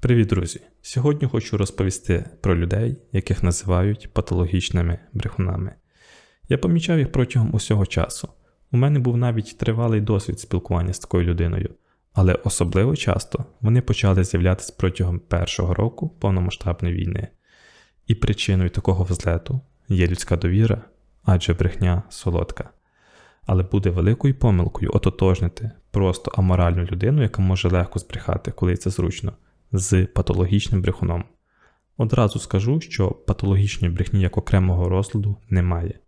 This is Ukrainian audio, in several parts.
Привіт, друзі! Сьогодні хочу розповісти про людей, яких називають патологічними брехунами. Я помічав їх протягом усього часу. У мене був навіть тривалий досвід спілкування з такою людиною, але особливо часто вони почали з'являтися протягом першого року повномасштабної війни. І причиною такого взлету є людська довіра, адже брехня солодка. Але буде великою помилкою ототожнити просто аморальну людину, яка може легко збрехати, коли це зручно з патологічним брехуном. Одразу скажу, що патологічної брехні як окремого розладу немає.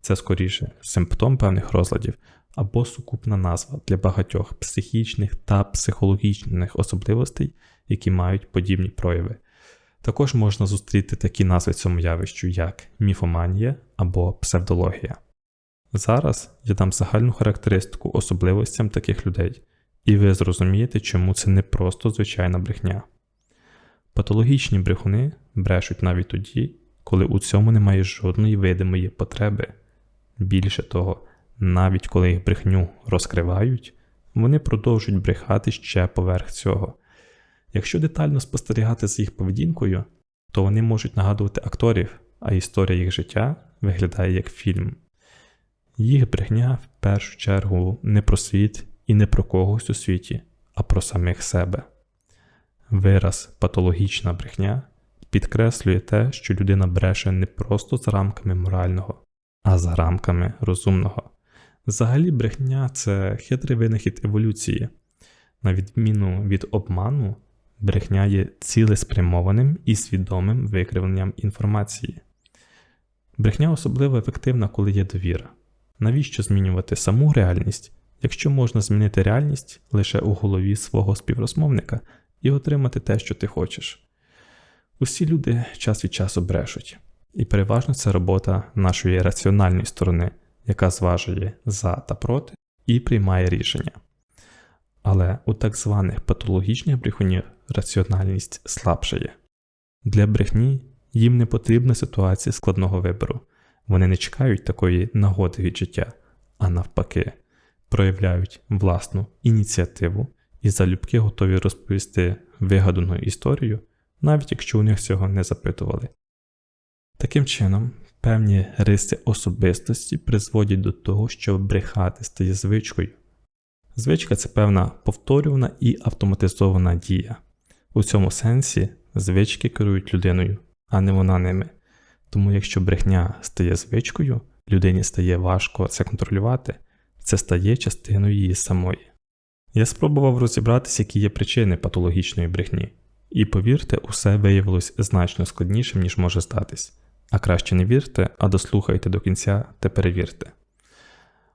Це скоріше симптом певних розладів або сукупна назва для багатьох психічних та психологічних особливостей, які мають подібні прояви. Також можна зустріти такі назви цьому явищу, як міфоманія або псевдологія. Зараз я дам загальну характеристику особливостям таких людей, і ви зрозумієте, чому це не просто звичайна брехня. Патологічні брехуни брешуть навіть тоді, коли у цьому немає жодної видимої потреби. Більше того, навіть коли їх брехню розкривають, вони продовжують брехати ще поверх цього. Якщо детально спостерігати за їх поведінкою, то вони можуть нагадувати акторів, а історія їх життя виглядає як фільм. Їх брехня в першу чергу не про світ і не про когось у світі, а про самих себе. Вираз патологічна брехня підкреслює те, що людина бреше не просто за рамками морального, а за рамками розумного. Взагалі, брехня це хитрий винахід еволюції. На відміну від обману, брехня є цілеспрямованим і свідомим викривленням інформації. Брехня особливо ефективна, коли є довіра. Навіщо змінювати саму реальність, якщо можна змінити реальність лише у голові свого співрозмовника і отримати те, що ти хочеш? Усі люди час від часу брешуть, і переважно це робота нашої раціональної сторони, яка зважує за та проти і приймає рішення. Але у так званих патологічних брехунів раціональність слабшає. Для брехні їм не потрібна ситуація складного вибору. Вони не чекають такої нагоди від життя, а навпаки, проявляють власну ініціативу і залюбки готові розповісти вигадану історію, навіть якщо у них цього не запитували. Таким чином, певні риси особистості призводять до того, що брехати стає звичкою. Звичка це певна повторювана і автоматизована дія. У цьому сенсі звички керують людиною, а не вона ними. Тому якщо брехня стає звичкою, людині стає важко це контролювати, це стає частиною її самої. Я спробував розібратися, які є причини патологічної брехні, і повірте, усе виявилось значно складнішим, ніж може статись. А краще не вірте, а дослухайте до кінця та перевірте.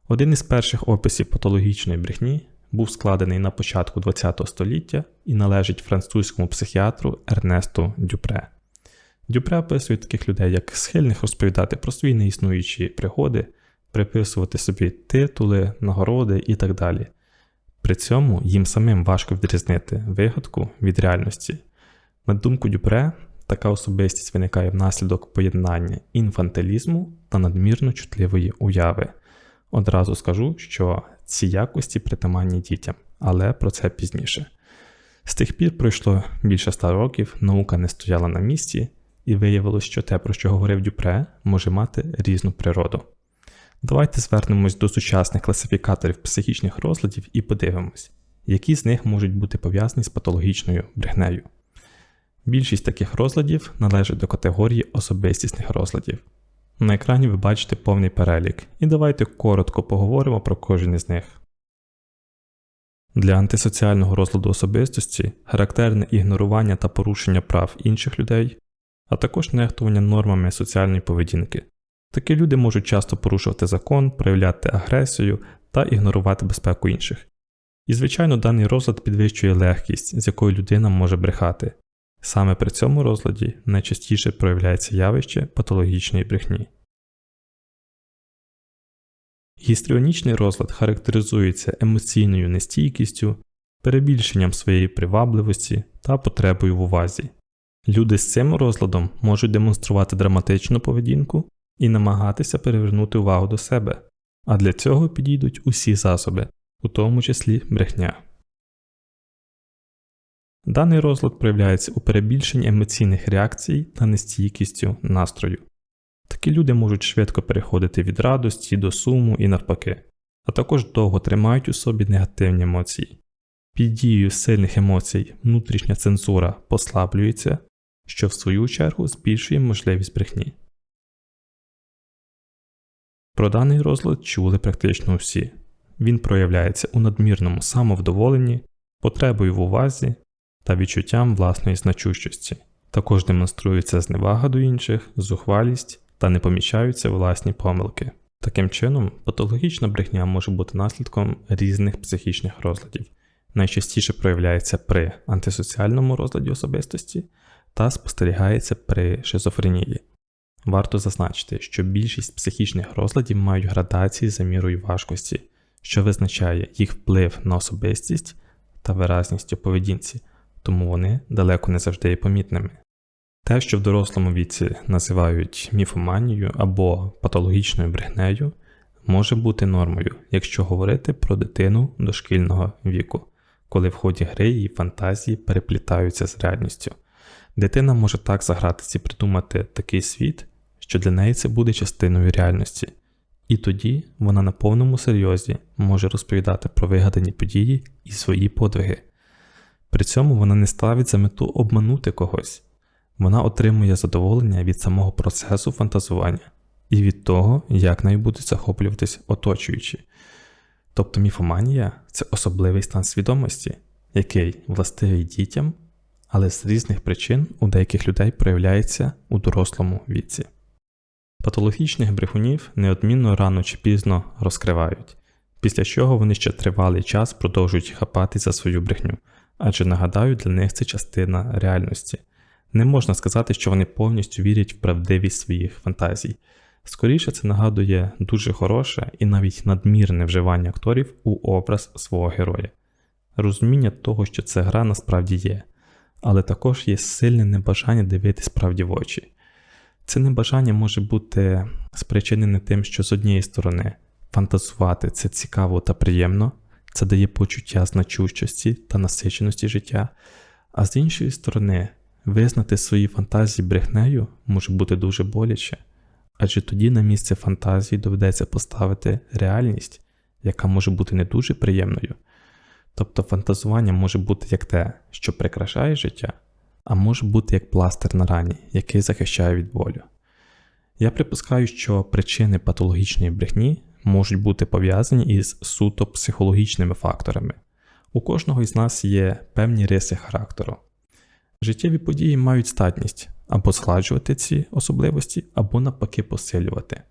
Один із перших описів патологічної брехні був складений на початку ХХ століття і належить французькому психіатру Ернесту Дюпре. Дюпре описує таких людей, як схильних розповідати про свої неіснуючі пригоди, приписувати собі титули, нагороди і так далі. При цьому їм самим важко відрізнити вигадку від реальності. На думку Дюпре, така особистість виникає внаслідок поєднання інфантилізму та надмірно чутливої уяви. Одразу скажу, що ці якості притаманні дітям, але про це пізніше. З тих пір пройшло більше ста років, наука не стояла на місці, і виявилось, що те, про що говорив Дюпре, може мати різну природу. Давайте звернемось до сучасних класифікаторів психічних розладів і подивимось, які з них можуть бути пов'язані з патологічною брехнею. Більшість таких розладів належить до категорії особистісних розладів. На екрані ви бачите повний перелік, і давайте коротко поговоримо про кожен із них. Для антисоціального розладу особистості характерне ігнорування та порушення прав інших людей, а також нехтування нормами соціальної поведінки. Такі люди можуть часто порушувати закон, проявляти агресію та ігнорувати безпеку інших. І, звичайно, даний розлад підвищує легкість, з якою людина може брехати. Саме при цьому розладі найчастіше проявляється явище патологічної брехні. Гістріонічний розлад характеризується емоційною нестійкістю, перебільшенням своєї привабливості та потребою в увазі. Люди з цим розладом можуть демонструвати драматичну поведінку і намагатися привернути увагу до себе, а для цього підійдуть усі засоби, у тому числі брехня. Даний розлад проявляється у перебільшенні емоційних реакцій та нестійкістю настрою. Такі люди можуть швидко переходити від радості до суму і навпаки, а також довго тримають у собі негативні емоції. Під дією сильних емоцій внутрішня цензура послаблюється, що в свою чергу збільшує можливість брехні. Про даний розлад чули практично всі. Він проявляється у надмірному самовдоволенні, потребою в увазі та відчуттям власної значущості. Також демонструється зневага до інших, зухвалість та не помічаються власні помилки. Таким чином, патологічна брехня може бути наслідком різних психічних розладів, найчастіше проявляється при антисоціальному розладі особистості та спостерігається при шизофренії. Варто зазначити, що більшість психічних розладів мають градації за мірою важкості, що визначає їх вплив на особистість та виразність у поведінці, тому вони далеко не завжди є помітними. Те, що в дорослому віці називають міфоманією або патологічною брехнею, може бути нормою, якщо говорити про дитину дошкільного віку, коли в ході гри її фантазії переплітаються з реальністю. Дитина може так загратися і придумати такий світ, що для неї це буде частиною реальності, і тоді вона на повному серйозі може розповідати про вигадані події і свої подвиги. При цьому вона не ставить за мету обманути когось, вона отримує задоволення від самого процесу фантазування і від того, як нею будуть захоплюватись оточуючі. Тобто міфоманія це особливий стан свідомості, який властивий дітям, але з різних причин у деяких людей проявляється у дорослому віці. Патологічних брехунів неодмінно рано чи пізно розкривають, після чого вони ще тривалий час продовжують хапати за свою брехню, адже нагадаю, для них це частина реальності. Не можна сказати, що вони повністю вірять в правдивість своїх фантазій. Скоріше це нагадує дуже хороше і навіть надмірне вживання акторів у образ свого героя. Розуміння того, що це гра насправді є, але також є сильне небажання дивитись правді в очі. Це небажання може бути спричинене тим, що з однієї сторони фантазувати це цікаво та приємно, це дає почуття значущості та насиченості життя, а з іншої сторони, визнати свої фантазії брехнею може бути дуже боляче, адже тоді на місце фантазії доведеться поставити реальність, яка може бути не дуже приємною. Тобто фантазування може бути як те, що прикрашає життя, а може бути як пластир на рані, який захищає від болю. Я припускаю, що причини патологічної брехні можуть бути пов'язані із суто психологічними факторами. У кожного із нас є певні риси характеру. Життєві події мають статність або згладжувати ці особливості, або навпаки посилювати.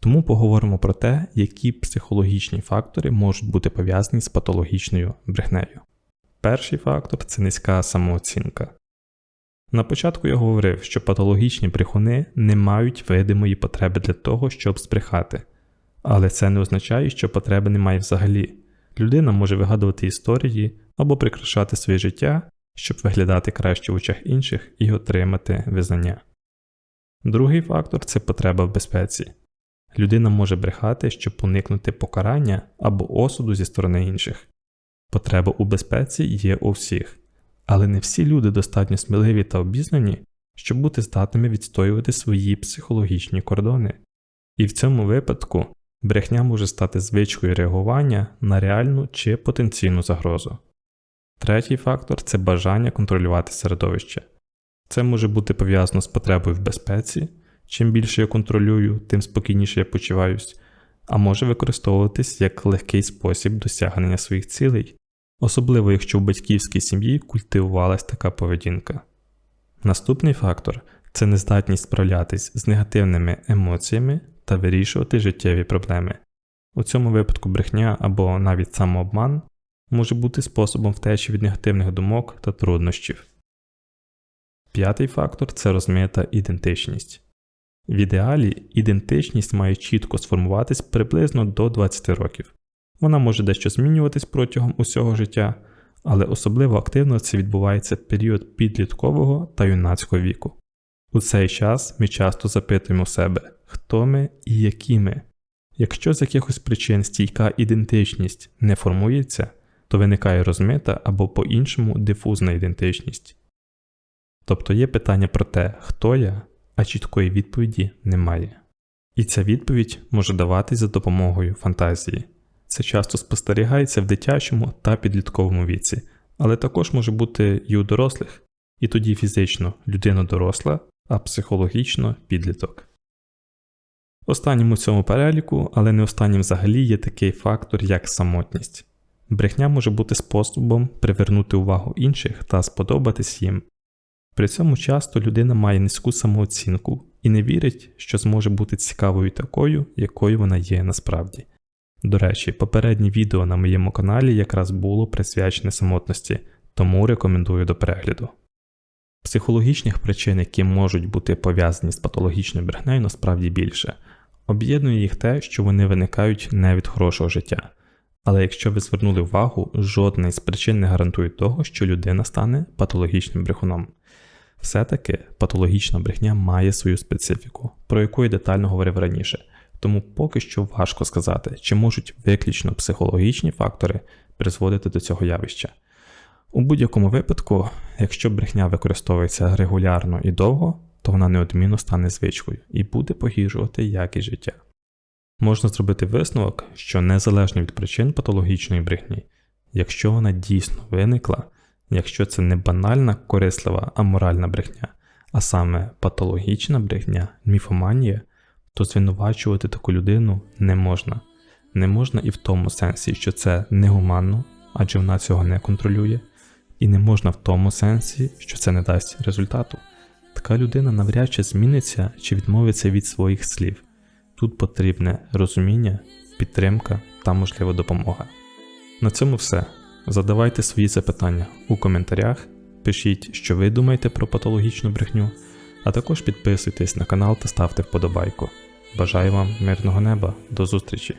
Тому поговоримо про те, які психологічні фактори можуть бути пов'язані з патологічною брехнею. Перший фактор це низька самооцінка. На початку я говорив, що патологічні брехуни не мають видимої потреби для того, щоб збрехати, але це не означає, що потреби немає взагалі. Людина може вигадувати історії або прикрашати своє життя, щоб виглядати краще в очах інших і отримати визнання. Другий фактор це потреба в безпеці. Людина може брехати, щоб уникнути покарання або осуду зі сторони інших. Потреба у безпеці є у всіх, але не всі люди достатньо сміливі та обізнані, щоб бути здатними відстоювати свої психологічні кордони. І в цьому випадку брехня може стати звичкою реагування на реальну чи потенційну загрозу. Третій фактор це бажання контролювати середовище. Це може бути пов'язано з потребою в безпеці. Чим більше я контролюю, тим спокійніше я почуваюсь, а може використовуватись як легкий спосіб досягнення своїх цілей, особливо якщо в батьківській сім'ї культивувалась така поведінка. Наступний фактор це нездатність справлятись з негативними емоціями та вирішувати життєві проблеми. У цьому випадку брехня або навіть самообман може бути способом втечі від негативних думок та труднощів. П'ятий фактор це розмита ідентичність. В ідеалі ідентичність має чітко сформуватись приблизно до 20 років. Вона може дещо змінюватись протягом усього життя, але особливо активно це відбувається в період підліткового та юнацького віку. У цей час ми часто запитуємо себе, хто ми і які ми. Якщо з якихось причин стійка ідентичність не формується, то виникає розмита або по-іншому дифузна ідентичність. Тобто є питання про те, хто я, а чіткої відповіді немає. І ця відповідь може даватись за допомогою фантазії. Це часто спостерігається в дитячому та підлітковому віці, але також може бути і у дорослих, і тоді фізично людина доросла, а психологічно підліток. Останнім у цьому переліку, але не останнім взагалі є такий фактор, як самотність. Брехня може бути способом привернути увагу інших та сподобатись їм. При цьому часто людина має низьку самооцінку і не вірить, що зможе бути цікавою такою, якою вона є насправді. До речі, попереднє відео на моєму каналі якраз було присвячене самотності, тому рекомендую до перегляду. Психологічних причин, які можуть бути пов'язані з патологічною брехнею, насправді більше. Об'єднує їх те, що вони виникають не від хорошого життя. Але якщо ви звернули увагу, жодна із причин не гарантує того, що людина стане патологічним брехуном. Все-таки патологічна брехня має свою специфіку, про яку я детально говорив раніше, тому поки що важко сказати, чи можуть виключно психологічні фактори призводити до цього явища. У будь-якому випадку, якщо брехня використовується регулярно і довго, то вона неодмінно стане звичкою і буде погіршувати якість життя. Можна зробити висновок, що незалежно від причин патологічної брехні, якщо вона дійсно виникла, якщо це не банальна, корислива, аморальна брехня, а саме патологічна брехня, міфоманія, то звинувачувати таку людину не можна. Не можна і в тому сенсі, що це негуманно, адже вона цього не контролює, і не можна в тому сенсі, що це не дасть результату. Така людина навряд чи зміниться чи відмовиться від своїх слів. Тут потрібне розуміння, підтримка та можливо допомога. На цьому все. Задавайте свої запитання у коментарях, пишіть, що ви думаєте про патологічну брехню, а також підписуйтесь на канал та ставте вподобайку. Бажаю вам мирного неба, до зустрічі!